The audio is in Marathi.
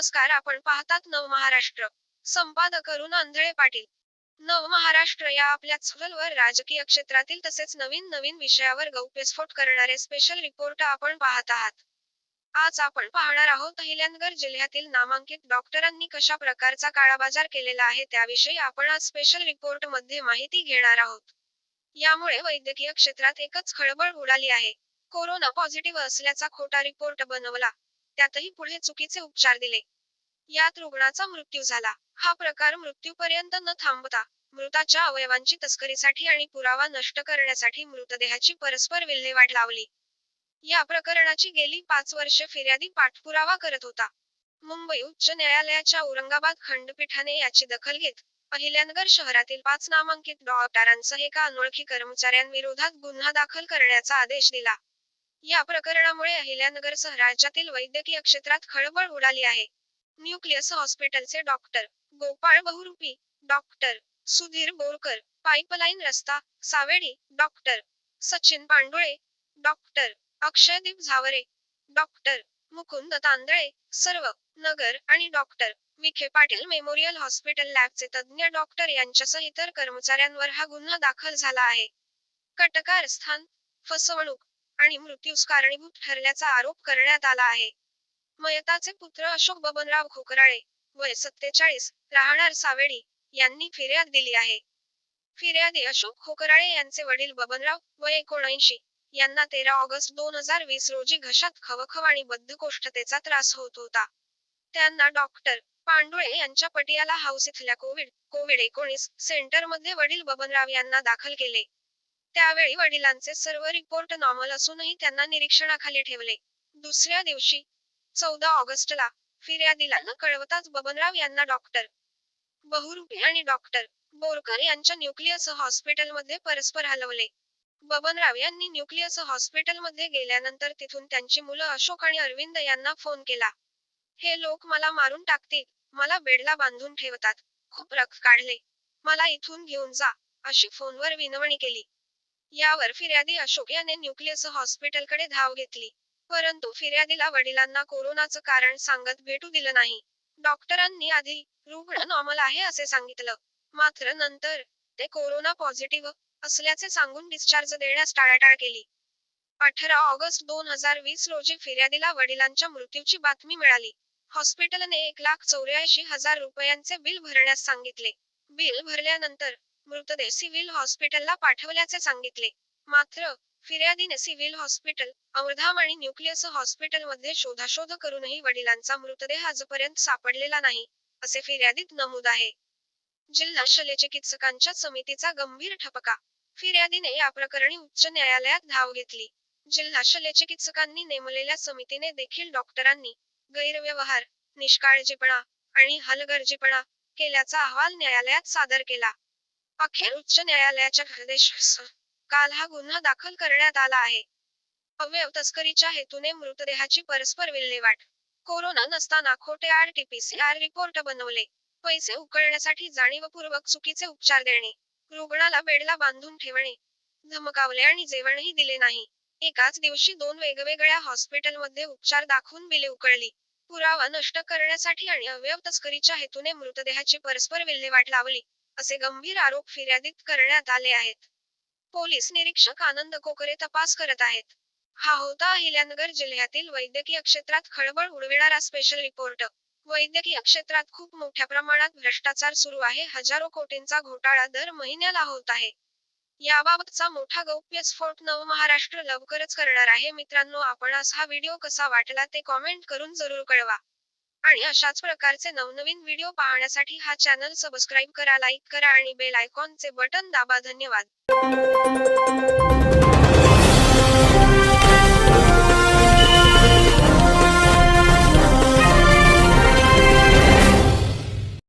नमस्कार आपण पाहतात नव महाराष्ट्र. संपादक अरुण आंधळे पाटील. नव महाराष्ट्र या आपल्या चॅनलवर राजकीय क्षेत्रातील तसेच नवीन नवीन विषयावर गौप्यस्फोट करणारे स्पेशल रिपोर्ट आपण पाहत आहात. आज आपण पाहणार आहोत अहिल्यानगर जिल्ह्यातील नामांकित डॉक्टरांनी कशा प्रकारचा काळाबाजार केलेला आहे त्याविषयी आपण आज स्पेशल रिपोर्टमध्ये माहिती घेणार आहोत. यामुळे वैद्यकीय क्षेत्रात एकच खळबळ उडाली आहे. कोरोना पॉझिटिव्ह असल्याचा खोटा रिपोर्ट बनवला. त्यातही पुढे चुकीचे उपचार दिले. यात रुग्णाचा मृत्यू झाला. हा प्रकार मृत्यूपर्यंत न थांबता मृताच्या अवयवांची तस्करीसाठी आणि पुरावा नष्ट करण्यासाठी मृतदेहाची परस्पर विल्हेवाट लावली. या प्रकरणाची गेली पाच वर्षे फिर्यादी पाठपुरावा करत होता. मुंबई उच्च न्यायालयाच्या औरंगाबाद खंडपीठाने याची दखल घेत अहिल्यानगर शहरातील पाच नामांकित डॉक्टरांसह एका अनोळखी कर्मचाऱ्यांविरोधात गुन्हा दाखल करण्याचा आदेश दिला. या प्रकरणामुळे अहिल्यानगरसह राज्यातील वैद्यकीय क्षेत्रात खळबळ उडाली आहे. न्यूक्लियस हॉस्पिटलचे doctor Gopal Bahurupi doctor Sudhir Borkar pipeline रस्ता Savedi doctor Sachin Pandule doctor Akshaydeep Zaware doctor Mukund Tandale सर्व नगर आणि doctor Vikhe Patil memorial hospital लॅबचे तज्ज्ञ डॉक्टर यांच्यासह इतर कर्मचाऱ्यांवर हा गुन्हा दाखल झाला आहे. कटकारस्थान फसवणूक आणि मृत्यूस कारणीभूत ठरल्याचा आरोप करण्यात आला आहे. मयताचे पुत्र अशोक बबनराव खोकराळे वय सत्तेचाळीस राहणार सावेडी यांनी फिर्याद दिली आहे. फिर्यादी अशोक खोकराळे यांचे वडील बबनराव वय एकोणऐंशी यांना तेरा ऑगस्ट दोन हजार वीस रोजी घशात खवखव आणि बद्धकोष्ठतेचा त्रास होत होता. त्यांना डॉक्टर पांडुळे यांच्या पटियाला हाऊस इथल्या कोविड कोविड एकोणीस सेंटरमध्ये वडील बबनराव यांना दाखल केले. त्यावेळी वडिलांचे सर्व रिपोर्ट नॉर्मल असूनही त्यांना निरीक्षणाखाली ठेवले. दुसऱ्या दिवशी चौदा ऑगस्टला फिर्यादीला न कळवताच बबनराव यांना डॉक्टर बहुरूपी आणि डॉक्टर बोरकर यांच्या न्यूक्लियस हॉस्पिटलमध्ये परस्पर हलवले. बबनराव यांनी न्यूक्लियस हॉस्पिटलमध्ये गेल्यानंतर तिथून त्यांची मुलं अशोक आणि अरविंद यांना फोन केला. हे लोक मला मारून टाकतील मला बेडला बांधून ठेवतात खूप रक्त काढले मला इथून घेऊन जा अशी फोनवर विनवणी केली. यावर फिर्यादी अशोक याने न्यूक्लियस हॉस्पिटलकडे धाव घेतली. परंतु फिर्यादीला वडिलांना कोरोनाचं कारण सांगत भेटू दिलं नाही. डॉक्टरांनी आधी रुग्ण नॉर्मल आहे असे सांगितलं. मात्र नंतर ते कोरोना पॉझिटिव्ह असल्याचे सांगून डिस्चार्ज देण्यास टाळाटाळ केली. अठरा ऑगस्ट दोन हजार वीस रोजी फिर्यादीला वडिलांच्या मृत्यूची बातमी मिळाली. हॉस्पिटलने एक लाख चौऱ्याऐंशी हजार रुपयांचे बिल भरण्यास सांगितले. बिल भरल्यानंतर मृतदेह सिव्हिल हॉस्पिटलला पाठवल्याचे सांगितले. मात्र फिर्यादीने सिव्हिल हॉस्पिटल अमृधाम आणि न्यूक्लियस हॉस्पिटलमध्ये शोधाशोध करूनही वडिलांचा मृतदेह आजपर्यंत सापडलेला नाही असे फिर्यादीत नमूद आहे. जिल्हा शल्यचिकित्सकांच्या समितीचा गंभीर ठपका फिर्यादीने या प्रकरणी उच्च न्यायालयात धाव घेतली. जिल्हा शल्यचिकित्सकांनी नेमलेल्या समितीने देखील डॉक्टरांनी गैरव्यवहार निष्काळजीपणा आणि हलगर्जीपणा केल्याचा अहवाल न्यायालयात सादर केला. अखेर उच्च न्यायालयाच्या आदेश काल हा गुन्हा दाखल करण्यात आला आहे. अवयव तस्करीच्या हेतूने मृतदेहाची परस्पर विल्हेवाट. कोरोना नसताना खोटे आर रिपोर्ट बनवले. पैसे उकळण्यासाठी जाणीवपूर्वक चुकीचे उपचार देणे. रुग्णाला बेडला बांधून ठेवणे. धमकावले आणि जेवणही दिले नाही. एकाच दिवशी दोन वेगवेगळ्या हॉस्पिटलमध्ये उपचार दाखवून बिले उकळली. पुरावा नष्ट करण्यासाठी आणि अवयव तस्करीच्या हेतूने मृतदेहाची परस्पर विल्हेवाट लावली. असे गंभीर आरोप फिर्यादीत करण्यात आले आहेत. पोलीस निरीक्षक आनंद कोकरे तपास करत आहेत. हा होता अहिल्यानगर जिल्ह्यातील वैद्यकीय क्षेत्रात खळबळ उडविणारा स्पेशल रिपोर्ट वैद्यकीय क्षेत्रात खूप मोठ्या प्रमाणात भ्रष्टाचार सुरू आहे. हजारो कोटींचा घोटाळा दर महिन्याला होत आहे. याबाबतचा मोठा गौप्य स्फोट नव महाराष्ट्र लवकरच करणार आहे. मित्रांनो आपणास हा व्हिडिओ कसा वाटला ते कॉमेंट करून जरूर कळवा. आणि अशाच प्रकारचे नवनवीन व्हिडिओ पाहण्यासाठी हा चॅनल सबस्क्राईब करा लाईक करा आणि बेल आयकॉनचे बटन दाबा. धन्यवाद.